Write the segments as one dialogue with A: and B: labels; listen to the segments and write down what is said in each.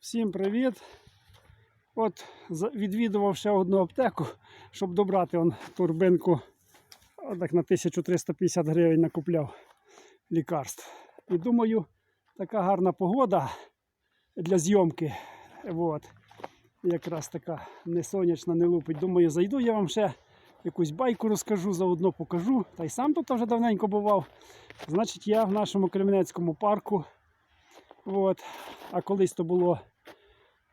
A: Всім привіт! От відвідував ще одну аптеку, щоб добрати он турбинку. Отак на 1350 гривень накупляв лікарств. І думаю, така гарна погода для зйомки. От. Якраз така не сонячна, не лупить. Думаю, зайду я вам ще якусь байку розкажу, заодно покажу. Та й сам тут вже давненько бував. Значить, я в нашому Кременецькому парку. От. А колись то було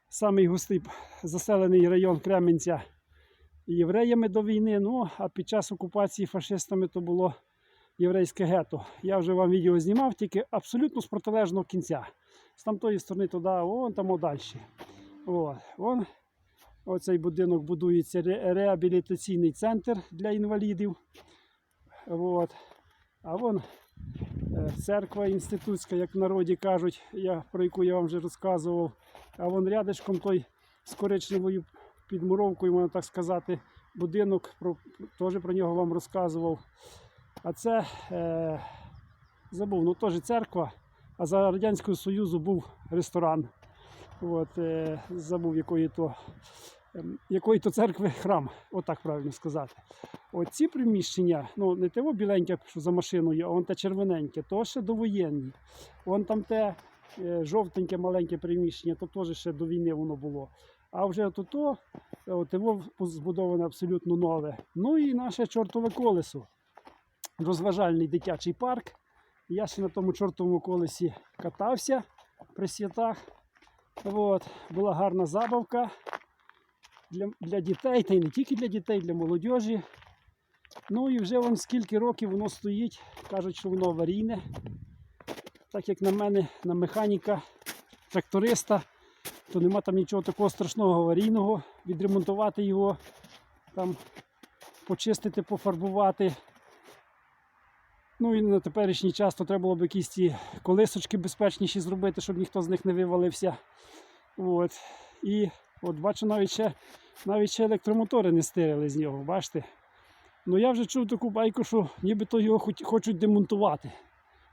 A: самий густий заселений район Кременця євреями до війни. Ну, а під час окупації фашистами то було єврейське гетто. Я вже вам відео знімав, тільки абсолютно з протилежного кінця. З тамтої сторони туди, вон там далі. От. Вон оцей будинок будується ре- реабілітаційний центр для інвалідів. От. А вон е, церква інститутська, як в народі кажуть, я, про яку я вам вже розказував. А вон рядышком той з коричневою підмуровкою, можна так сказати, будинок, про, теж про нього вам розказував. А це е, забув, ну теж церква, а за Радянського Союзу був ресторан. От, е, забув якої то, ем, якої то церкви храм, отак правильно сказати. Оці приміщення, ну не те біленьке, що за машиною, а вон те червоненьке, то ще довоєнні. Вон там те е, жовтеньке маленьке приміщення, то теж ще до війни воно було. А вже то, то от його збудоване абсолютно нове. Ну і наше чортове колесо. Розважальний дитячий парк. Я ще на тому чортовому колесі катався при святах. От, була гарна забавка для, для дітей, та й не тільки для дітей, для молодіжі. Ну і вже вон скільки років воно стоїть. Кажуть, що воно аварійне. Так як на мене, на механіка, тракториста, то нема там нічого такого страшного аварійного. Відремонтувати його, там, почистити, пофарбувати. Ну і на теперішній час то треба було б якісь ці колисочки безпечніші зробити, щоб ніхто з них не вивалився. От. І от бачу, навіть ще, навіть ще електромотори не стирили з нього, бачите? Ну я вже чув таку байку, що нібито його хоч- хочуть демонтувати.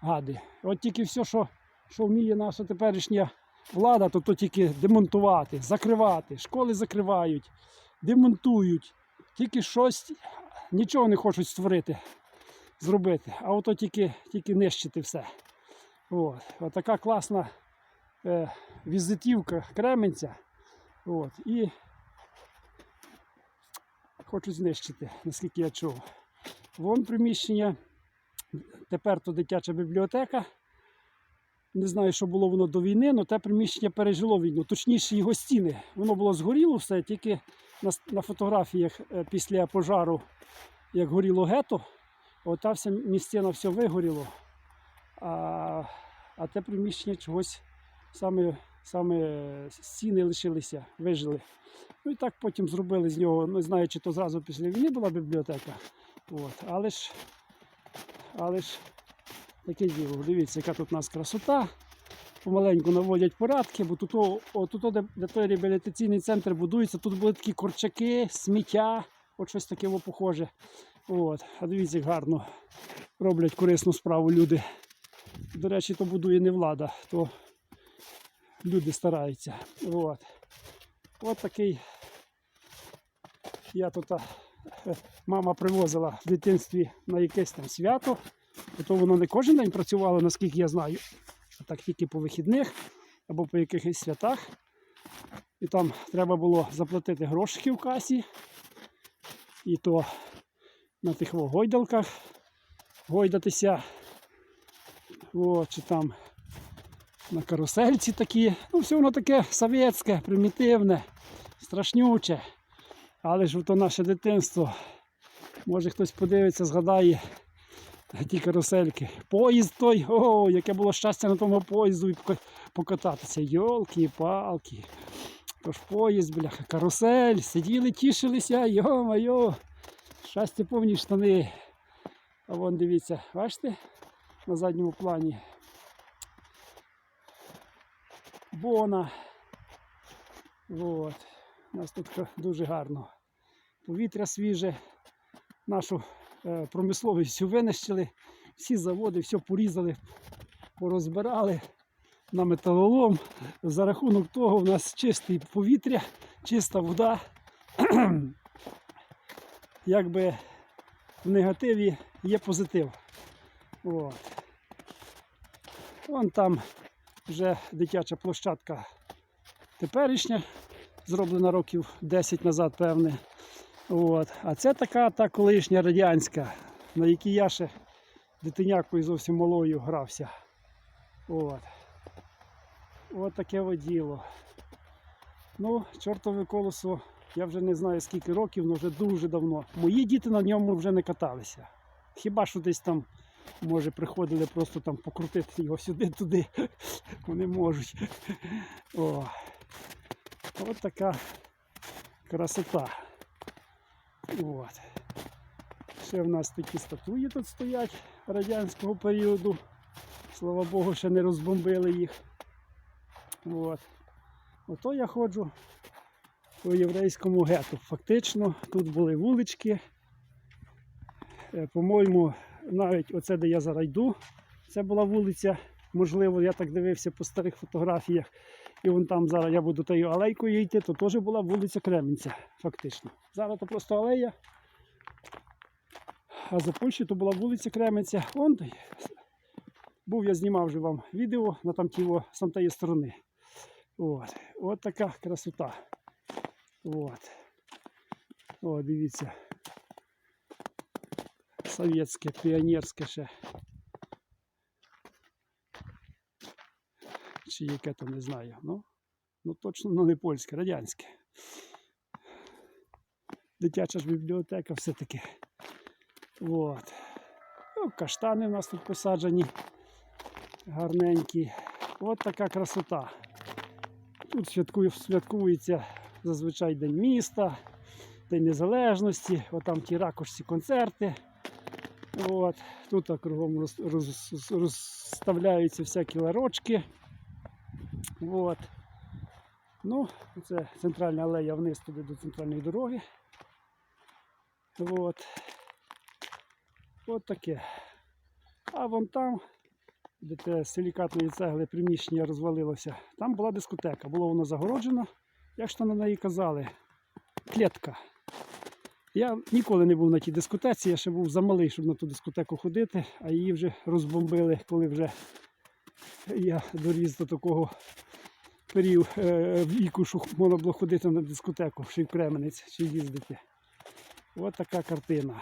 A: Гади. От тільки все, що, що вміє наша теперішня влада, то, то тільки демонтувати, закривати. Школи закривають, демонтують. Тільки щось, нічого не хочуть створити, зробити. А ото тільки, тільки нищити все. От. Отака класна е, візитівка Кременця. От. І хочуть знищити, наскільки я чув. Вон приміщення. Тепер то дитяча бібліотека. Не знаю, що було воно до війни, але те приміщення пережило війну. Точніше, його стіни. Воно було згоріло все, тільки на, на фотографіях е, після пожару, як горіло гето, ота вся місцина все вигоріло. А, а те приміщення чогось саме, саме стіни лишилися, вижили. Ну і так потім зробили з нього, не знаю, чи то зразу після війни була бібліотека. От. Але ж, але ж таке діло. Дивіться, яка тут у нас красота. Помаленьку наводять порядки, бо тут, о, о, тут о, де, де той реабілітаційний центр будується, тут були такі корчаки, сміття, от щось таке похоже. От. А дивіться, як гарно роблять корисну справу люди. До речі, то будує не влада, то люди стараються. От. От такий. Я тут мама привозила в дитинстві на якесь там свято. То воно не кожен день працювало, наскільки я знаю, а так тільки по вихідних або по якихось святах. І там треба було заплатити грошики в касі. І то на тих гойдалках гойдатися. О, чи там на карусельці такі. Ну, все воно таке совєтське, примітивне, страшнюче. Але ж то наше дитинство. Може хтось подивиться, згадає ті карусельки. Поїзд той, о, яке було щастя на тому поїзду і покататися. Йолки-палки. Тож поїзд, бляха, карусель, сиділи, тішилися, йо-майо. Щастя повні штани. А вон дивіться, бачите, на задньому плані. Бона. От. У нас тут дуже гарно. Повітря свіже, нашу е, промисловість винищили, всі заводи, все порізали, порозбирали. на металолом. За рахунок того в нас чисте повітря, чиста вода. Якби в негативі є позитив. От. Вон там вже дитяча площадка теперішня, зроблена років 10 назад, певне. От. А це така та колишня радянська, на якій я ще дитинякою зовсім малою грався. От. От таке діло. Ну, чортове колесо, я вже не знаю скільки років, але вже дуже давно. Мої діти на ньому вже не каталися. Хіба що десь там, може, приходили просто там покрутити його сюди-туди. Вони можуть. О. От така красота. От. Ще в нас такі статуї тут стоять радянського періоду. Слава Богу, ще не розбомбили їх. От. Ото я ходжу по єврейському гету. Фактично, тут були вулички. Е, По-моєму, навіть оце, де я зараз йду, це була вулиця. Можливо, я так дивився по старих фотографіях. І вон там зараз я буду тою алейкою йти, то теж була вулиця Кременця, фактично. Зараз то просто алея. А за Польщі то була вулиця Кременця. Вон був я знімав вже вам відео на там тіло з тієї сторони. От. От така красота. От. О, дивіться. Совєтське, піонерське ще. Чи яке то не знаю. Ну, ну точно ну, не польське, радянське. Дитяча ж бібліотека все-таки. От. Ну, каштани в нас тут посаджені. Гарненькі. От така красота. Тут святкує, святкується зазвичай День міста, День Незалежності, отам ті ракушці концерти. От. Тут кругом роз, роз, розставляються всякі ларочки. От. Ну, це центральна алея вниз туди до центральної дороги. От. От таке. А вон там, де те силікатної цегли приміщення розвалилося, там була дискотека. Було воно загороджено, як ж то на неї казали, клітка. Я ніколи не був на тій дискотеці, я ще був замалий, щоб на ту дискотеку ходити, а її вже розбомбили, коли вже я доріс до такого період е, віку, що можна було ходити на дискотеку, й в Кременець, чи їздити. Ось така картина.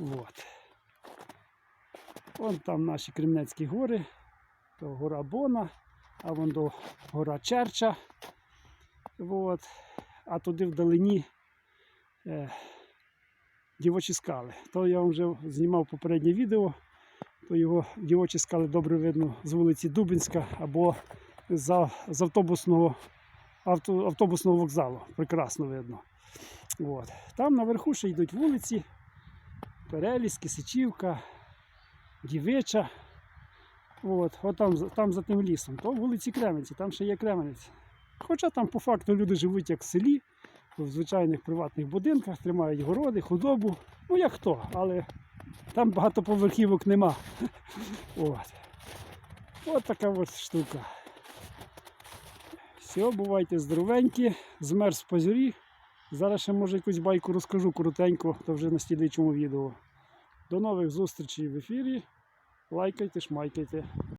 A: От. Вон там наші Кремнецькі гори, то гора Бона, а вон до гора Черча. От. А туди вдалині е, дівочі скали. То я вам вже знімав попереднє відео, то його дівочі скали добре видно з вулиці Дубинська або з автобусного, авто, автобусного вокзалу. Прекрасно видно. От. Там наверху ще йдуть вулиці, Переліс, Кисичівка, Дівича. От, от там, там за тим лісом. То вулиці Кременці, там ще є Кременець. Хоча там по факту люди живуть як в селі, в звичайних приватних будинках, тримають городи, худобу. Ну як хто, але там багатоповерхівок нема. От. От така от штука. Все, бувайте здоровенькі, змерз в позорі. Зараз ще може якусь байку розкажу коротенько, то вже на слідуючому відео. До нових зустрічей в ефірі. Лайкайте, шмайкайте.